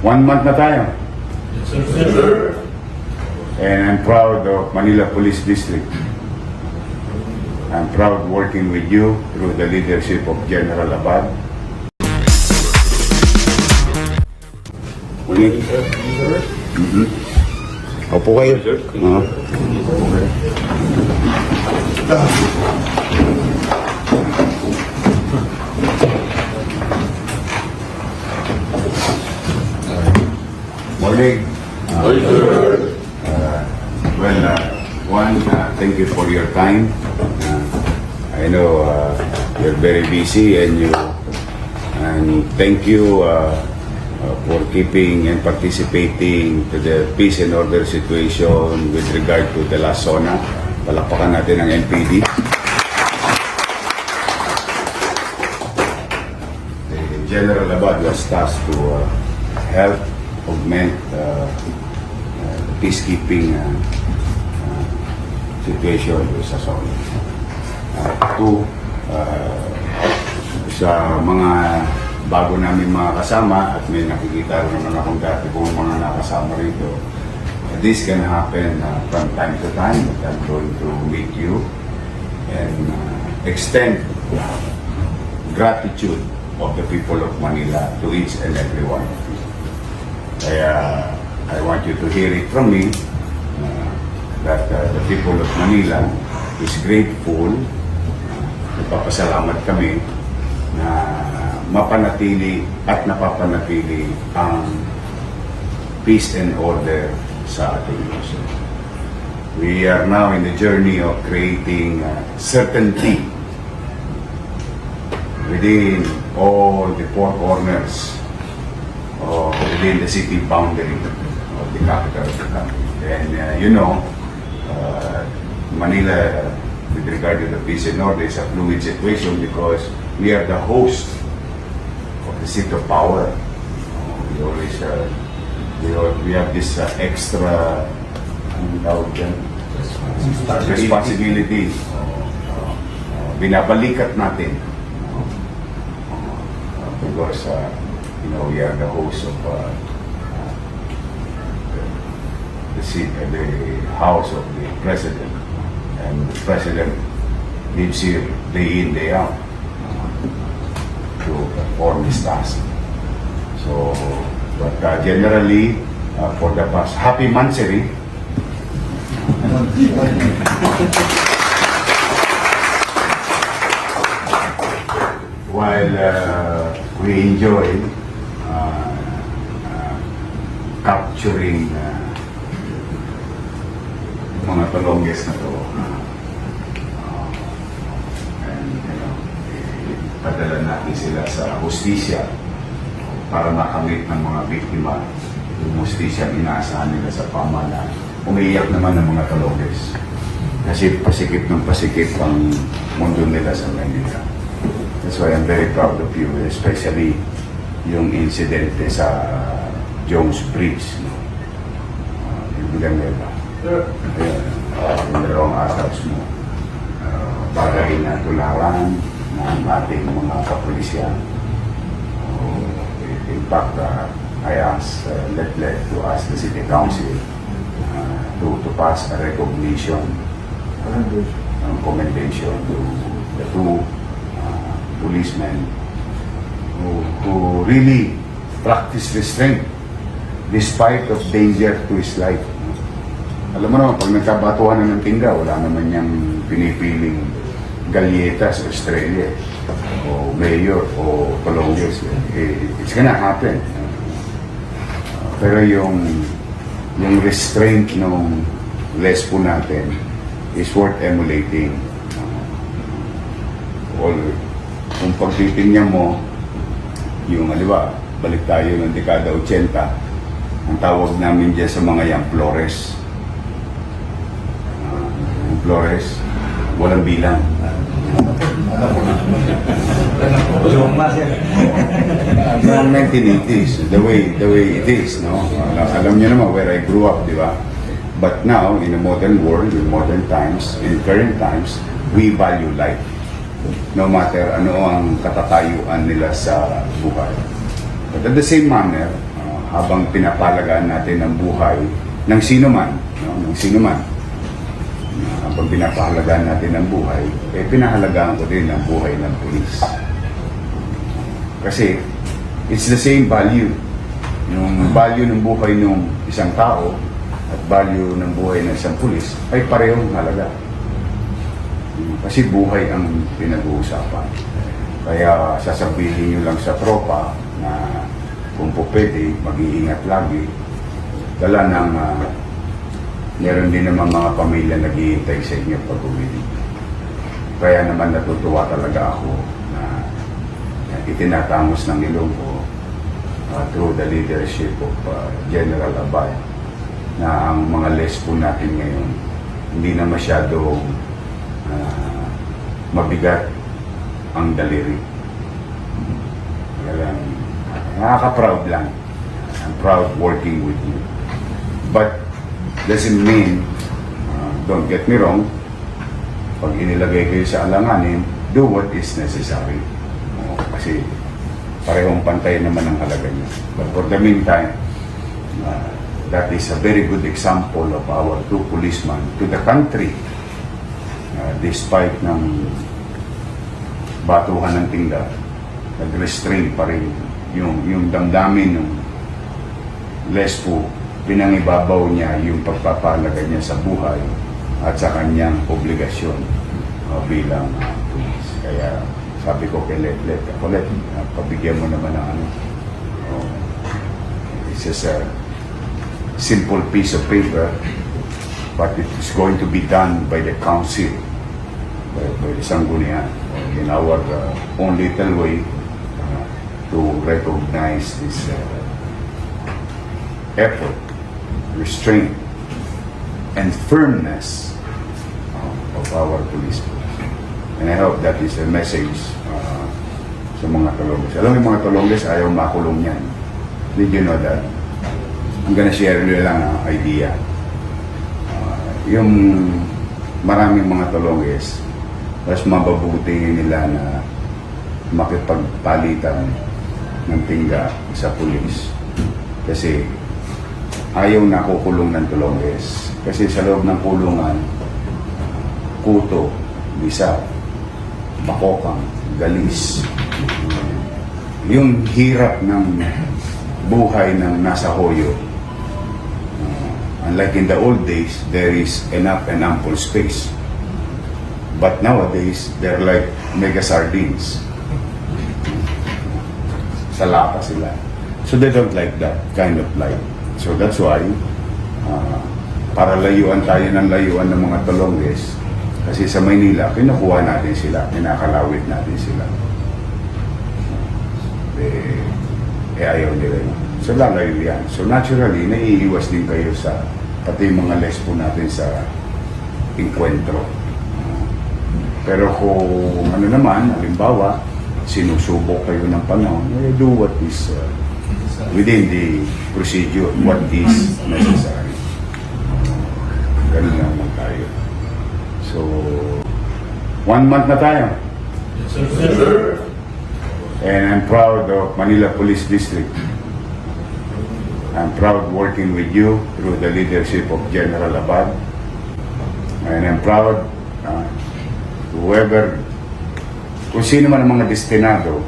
One month na tayo. Yes, sir. And I'm proud of Manila Police District. I'm proud working with you through the leadership of General Abad. Uli. Mhm. Opo kayo. Oo. Morning. Yes, sir. Well, uh, one, uh, thank you for your time. Uh, I know uh, you're very busy and you and thank you uh, uh, for keeping and participating to the peace and order situation with regard to the last zona. Palakpakan natin ang NPD. General Abad was tasked to uh, help augment uh, uh, the peacekeeping uh, uh, situation sa zona. Uh, two, uh, sa mga bago namin mga kasama at may nakikita rin naman akong dati kong mga nakasama rito. Uh, this can happen uh, from time to time but I'm going to meet you and uh, extend gratitude of the people of Manila to each and every one of you. Kaya I want you to hear it from me uh, that uh, the people of Manila is grateful. Nagpapasalamat kami na mapanatili at napapanatili ang peace and order sa ating lungsod. We are now in the journey of creating uh, certainty within all the four corners or within the city boundary of the capital of the country. And uh, you know, uh, Manila, with regard to the peace and order, is a fluid situation because we are the host of the seat of power. Uh, we always, uh, we, al- we have this uh, extra, anong tawag dyan? responsibility. Uh, uh, binabalikat natin. Uh, uh, because, uh, you know, we are the host of uh, the, seat, uh, the house of the president. And the president lives here day in, day out to perform his task. So, but uh, generally, uh, for the past, happy Manseri, while uh, we enjoy capturing uh, mga talongges na to, uh, and you know, padala natin sila sa hustisya para makamit ng mga biktima yung hustisya inaasahan nila sa pamahalaan. Umiiyak naman ng mga talongges kasi pasikip ng pasikip ang mundo nila sa Manila. That's why I'm very proud of you, especially yung insidente sa Jones Bridge. No? Uh, yung Villanueva. Ayun, uh, yung dalawang atas mo. Uh, bagay na tularan ng ating mga kapulisyan. Uh, in fact, uh, I asked, uh, let, let to ask the City Council uh, to, to pass a recognition ng commendation to the two uh, policemen who, who really practice restraint despite of danger to his life. Alam mo naman, pag nagkabatuhan na ng tinga, wala naman niyang pinipiling galyeta sa Australia o mayor o Colombians. Eh, It's gonna happen. Pero yung yung restraint ng lespo natin is worth emulating. All, kung pagtitingnan mo, yung, di ba, balik tayo ng dekada 80, ang tawag namin dyan sa mga yan, Flores. Uh, Flores, walang bilang. Noong 1980s, the way the way it is, no? Uh, alam niyo naman where I grew up, di ba? But now, in a modern world, in modern times, in current times, we value life. No matter ano ang katatayuan nila sa buhay. But at the same manner, habang pinapalagaan natin ang buhay ng sino man, no? ng sino man, habang pinapahalagaan natin ang buhay, eh pinahalagaan ko din ang buhay ng pulis. Kasi it's the same value. Yung value ng buhay ng isang tao at value ng buhay ng isang pulis ay parehong halaga. Kasi buhay ang pinag-uusapan. Kaya sasabihin nyo lang sa tropa na kung po pwede, mag-iingat lagi. Dala ng ah, meron din naman mga pamilya naghihintay sa inyo pag uwi. Kaya naman natutuwa talaga ako na, na itinatamos ng ilong ko uh, through the leadership of uh, General Abay na ang mga lespo natin ngayon hindi na masyadong ah, mabigat ang daliri. Nakaka-proud lang. I'm proud working with you. But doesn't mean, uh, don't get me wrong, pag inilagay kayo sa alanganin, do what is necessary. Oo, kasi parehong pantay naman ang halaga niya. But for the meantime, uh, that is a very good example of our two policemen to the country. Uh, despite ng batuhan ng tingga, nag-restrain pa rin yung, yung damdamin ng lespo, pinangibabaw niya yung pagpapalaga niya sa buhay at sa kanyang obligasyon uh, bilang uh, pulis. Kaya sabi ko kay Letlet, ako Let, uh, pabigyan mo naman ng ano. Oh, it's just a simple piece of paper but it is going to be done by the council by, by the Sanggunian in our uh, own little way uh, to recognize this uh, effort, restraint, and firmness uh, of our police force. And I hope that is a message uh, sa mga Tolonges. Alam mo mga Tolonges, ayaw makulong yan. Did you know that? I'm gonna share nyo lang ang idea. Uh, yung maraming mga Tolonges, mas mababuti nila na makipagpalitan ng tingga sa pulis. Kasi ayaw na kukulong ng Tolonges. Kasi sa loob ng kulungan, kuto, bisa, bakokang, galis. Yung hirap ng buhay ng nasa hoyo. Uh, unlike in the old days, there is enough and ample space. But nowadays, they're like mega sardines. Sa lata sila. So they don't like that kind of life. So that's why, uh, para layuan tayo ng layuan ng mga Tolonges, kasi sa Maynila, kinukuha natin sila, kinakalawit natin sila. Eh, eh ayaw nila yun. So lalayo yan. So naturally, naiiwas din kayo sa, pati mga lesbo natin sa encuentro. Pero kung ano naman, halimbawa, sinusubok kayo ng panahon, eh, do what is uh, within the procedure, what is necessary. Ganun lang naman tayo. So, one month na tayo. Yes, sir. Yes, sir. And I'm proud of Manila Police District. I'm proud working with you through the leadership of General Abad. And I'm proud uh, whoever, kung sino man ang mga destinado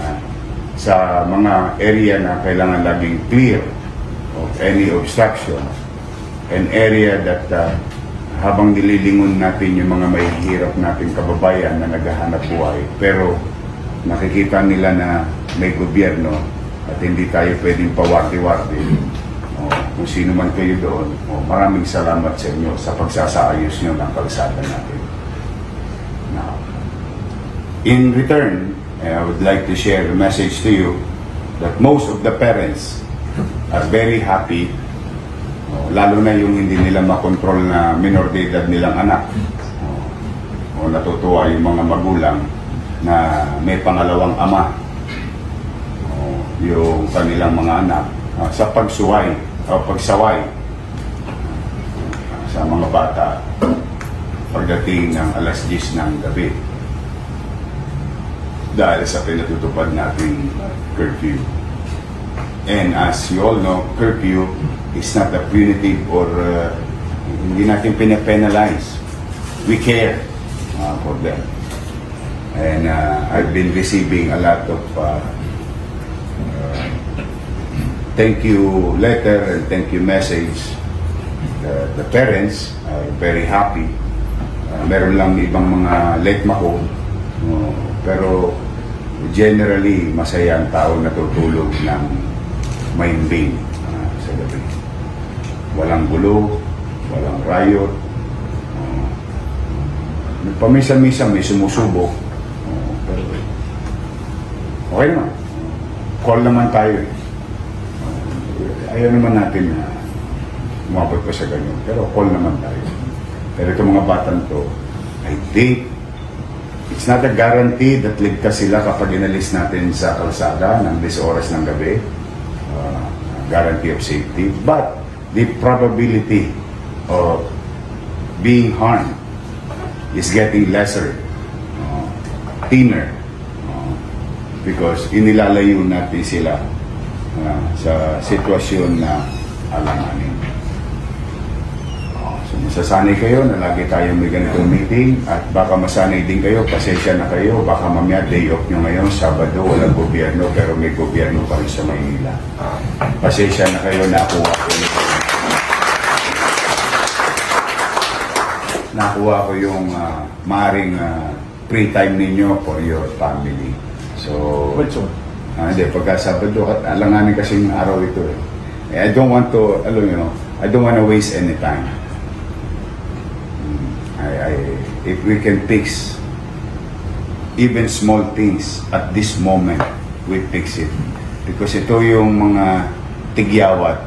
uh, sa mga area na kailangan laging clear of any obstruction, an area that uh, habang nililingon natin yung mga mahihirap nating kababayan na naghahanap buhay, pero nakikita nila na may gobyerno at hindi tayo pwedeng pawarti-warti. O, kung sino man kayo doon, o, maraming salamat sa inyo sa pagsasaayos nyo ng kalsada natin. In return, eh, I would like to share a message to you that most of the parents are very happy. O, lalo na yung hindi nila makontrol na minor de edad nilang anak. O, o natutuwa yung mga magulang na may pangalawang ama. O, yung kanilang mga anak ah, sa pagsuway o pagsaway ah, sa mga bata pagdating ng alas 10 ng gabi dahil sa pinatutupad nating curfew. And as you all know, curfew is not a punitive or uh, hindi natin pinapenalize. We care uh, for them. And uh, I've been receiving a lot of uh, uh, thank you letter and thank you message. The, the parents are very happy. Uh, meron lang ibang mga late mako. Uh, pero generally, masaya ang tao natutulog ng mahimbing uh, sa gabi. Walang gulo, walang riot. Uh, Paminsan-minsan may sumusubok. Uh, pero okay naman. Call naman tayo eh. Uh, ayaw naman natin na umabot pa sa ganyan. Pero call naman tayo. Pero itong mga batang to, I think It's not a guarantee that ligtas sila kapag inalis natin sa kalsada ng 10 oras ng gabi. Uh, guarantee of safety. But the probability of being harmed is getting lesser, uh, thinner, uh, because inilalayo natin sila uh, sa sitwasyon na alanganin. So masasanay kayo na lagi tayong may ganitong meeting at baka masanay din kayo, pasensya na kayo, baka mamaya day off nyo ngayon, Sabado, walang gobyerno pero may gobyerno pa rin sa Maynila. Pasensya na kayo, nakuha ko yung nakuha ko yung uh, maaring uh, free time ninyo for your family. So, Ah, hindi, pagka Sabado, at alanganin kasing araw ito eh. Eh, I don't want to, alam you know, I don't want to waste any time. Mm, I, I, if we can fix even small things at this moment, we fix it. Because ito yung mga tigyawat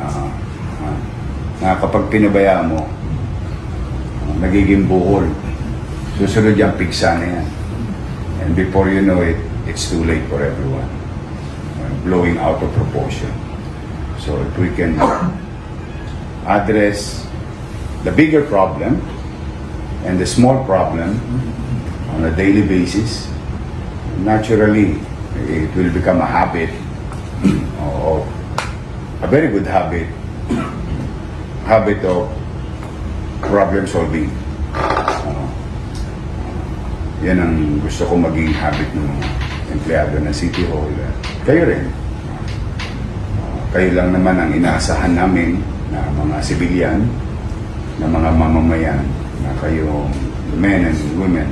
ah, ah, na kapag pinabaya mo, ah, nagiging buhol. Susunod yung pigsa na yan. And before you know it, it's too late for everyone. Uh, blowing out of proportion. So if we can address the bigger problem and the small problem on a daily basis, naturally it will become a habit of a very good habit habit of problem solving. Uh, yan ang gusto ko maging habit ng empleyado ng City Hall. Kayo rin. Uh, kayo lang naman ang inaasahan namin na mga sibilyan, na mga mamamayan, na kayong men and women,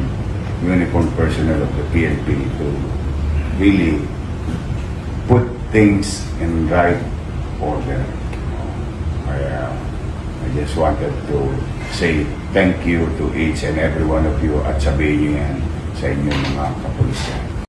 uniform personnel of the PNP to really put things in right order. Kaya I just wanted to say thank you to each and every one of you at sabihin niyo yan sa inyong mga kapulisan.